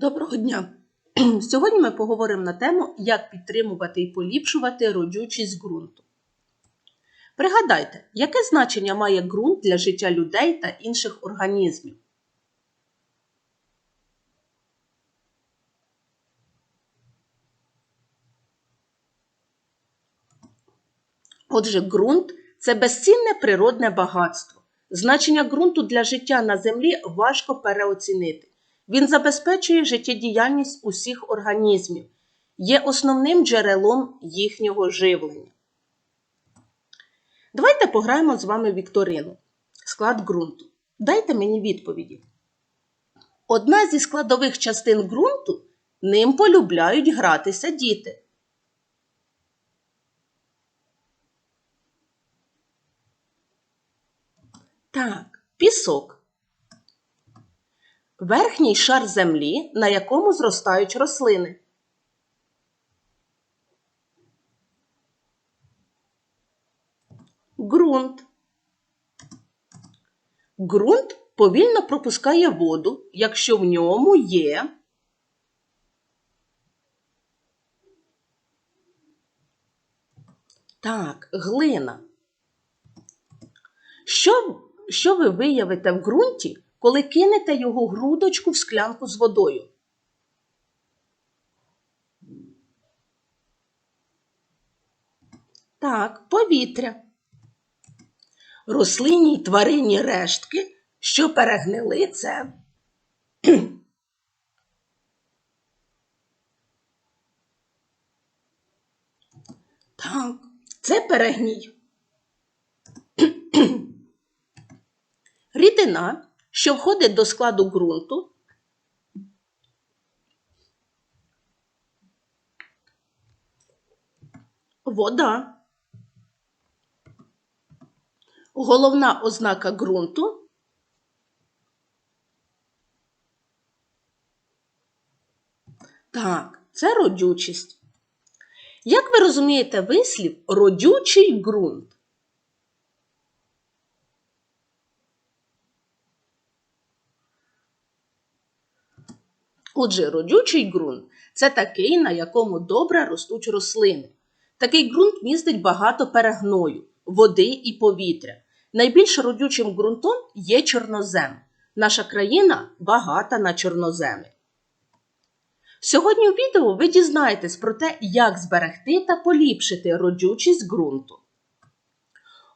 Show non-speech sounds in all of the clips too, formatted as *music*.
Доброго дня! *clears throat* Сьогодні ми поговоримо на тему, як підтримувати і поліпшувати родючість ґрунту. Пригадайте, яке значення має ґрунт для життя людей та інших організмів? Отже, ґрунт це безцінне природне багатство. Значення ґрунту для життя на землі важко переоцінити. Він забезпечує життєдіяльність усіх організмів, є основним джерелом їхнього живлення. Давайте пограємо з вами вікторину. Склад ґрунту. Дайте мені відповіді. Одна зі складових частин ґрунту ним полюбляють гратися діти. Так, пісок. Верхній шар землі, на якому зростають рослини. Ґрунт. Ґрунт повільно пропускає воду, якщо в ньому є так, глина. Що, що ви виявите в ґрунті, коли кинете його грудочку в склянку з водою? Так, повітря. Рослинні й тваринні рештки, що перегнили це. Так, це перегній. Рідина, що входить до складу ґрунту, вода. Головна ознака ґрунту так, це родючість. Як ви розумієте вислів родючий ґрунт? Отже, родючий ґрунт це такий, на якому добре ростуть рослини. Такий ґрунт містить багато перегною, води і повітря. Найбільш родючим ґрунтом є чорнозем. Наша країна багата на чорноземи. Сьогодні у відео ви дізнаєтесь про те, як зберегти та поліпшити родючість ґрунту.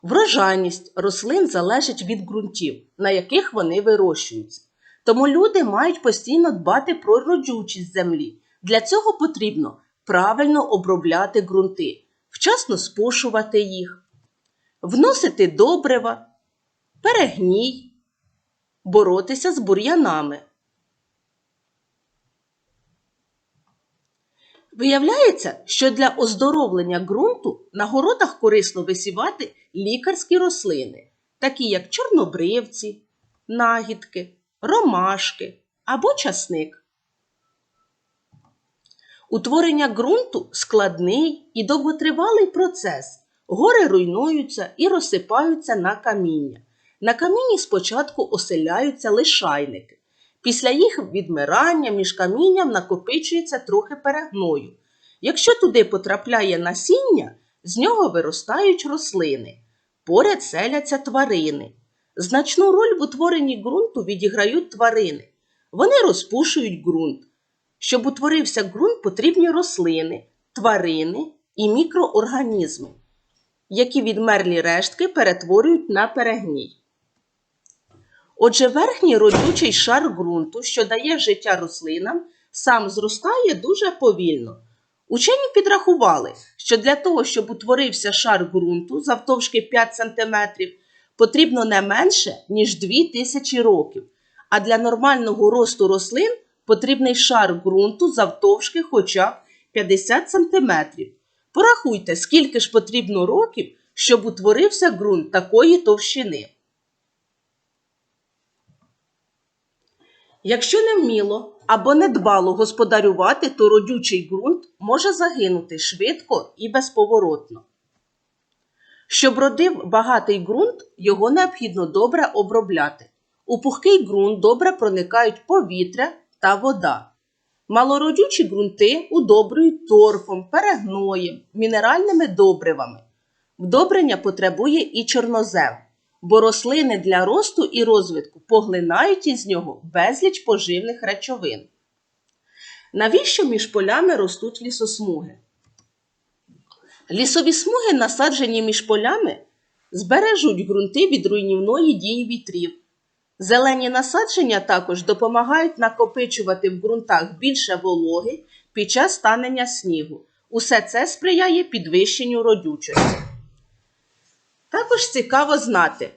Врожайність рослин залежить від ґрунтів, на яких вони вирощуються. Тому люди мають постійно дбати про родючість землі. Для цього потрібно правильно обробляти ґрунти, вчасно спошувати їх, вносити добрива, перегній, боротися з бур'янами. Виявляється, що для оздоровлення ґрунту на городах корисно висівати лікарські рослини, такі як чорнобривці, нагідки, ромашки або часник. Утворення ґрунту складний і довготривалий процес. Гори руйнуються і розсипаються на каміння. На камінні спочатку оселяються лишайники. Після їх відмирання між камінням накопичується трохи перегною. Якщо туди потрапляє насіння, з нього виростають рослини. Поряд селяться тварини. Значну роль в утворенні ґрунту відіграють тварини. Вони розпушують ґрунт. Щоб утворився ґрунт, потрібні рослини, тварини і мікроорганізми, які відмерлі рештки перетворюють на перегній. Отже, верхній родючий шар ґрунту, що дає життя рослинам, сам зростає дуже повільно. Учені підрахували, що для того, щоб утворився шар ґрунту завтовшки 5 см, потрібно не менше, ніж 2000 років, а для нормального росту рослин потрібний шар ґрунту завтовшки хоча б 50 см. Порахуйте, скільки ж потрібно років, щоб утворився ґрунт такої товщини. Якщо не вміло або недбало господарювати, то родючий ґрунт може загинути швидко і безповоротно. Щоб родив багатий ґрунт, його необхідно добре обробляти. У пухкий ґрунт добре проникають повітря та вода. Малородючі ґрунти удобрюють торфом, перегноєм, мінеральними добривами. Вдобрення потребує і чорнозем, бо рослини для росту і розвитку поглинають із нього безліч поживних речовин. Навіщо між полями ростуть лісосмуги? Лісові смуги, насаджені між полями, збережуть ґрунти від руйнівної дії вітрів. Зелені насадження також допомагають накопичувати в ґрунтах більше вологи під час танення снігу. Усе це сприяє підвищенню родючості. Також цікаво знати,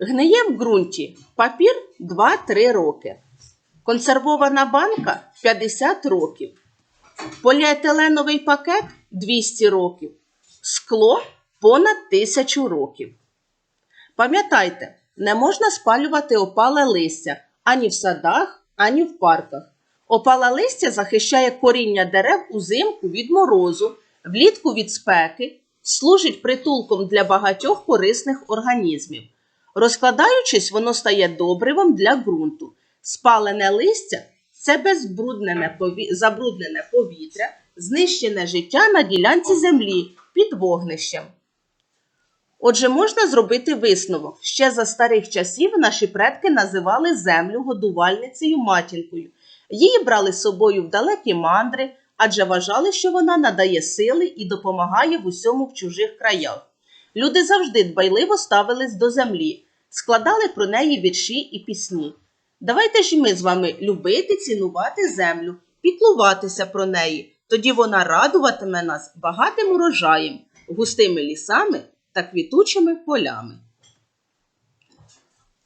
гниє в ґрунті папір 2-3 роки, консервована банка 50 років, поліетиленовий пакет 200 років, скло понад 1000 років. Пам'ятайте, не можна спалювати опале листя ані в садах, ані в парках. Опале листя захищає коріння дерев узимку від морозу, влітку від спеки, служить притулком для багатьох корисних організмів. Розкладаючись, воно стає добривом для ґрунту. Спалене листя це безбруднене забруднене повітря, знищене життя на ділянці землі під вогнищем. Отже, можна зробити висновок. Ще за старих часів наші предки називали землю годувальницею матінкою. Її брали з собою в далекі мандри, адже вважали, що вона надає сили і допомагає в усьому в чужих краях. Люди завжди дбайливо ставились до землі, складали про неї вірші і пісні. Давайте ж ми з вами любити, цінувати землю, піклуватися про неї. Тоді вона радуватиме нас багатим урожаєм, густими лісами та квітучими полями.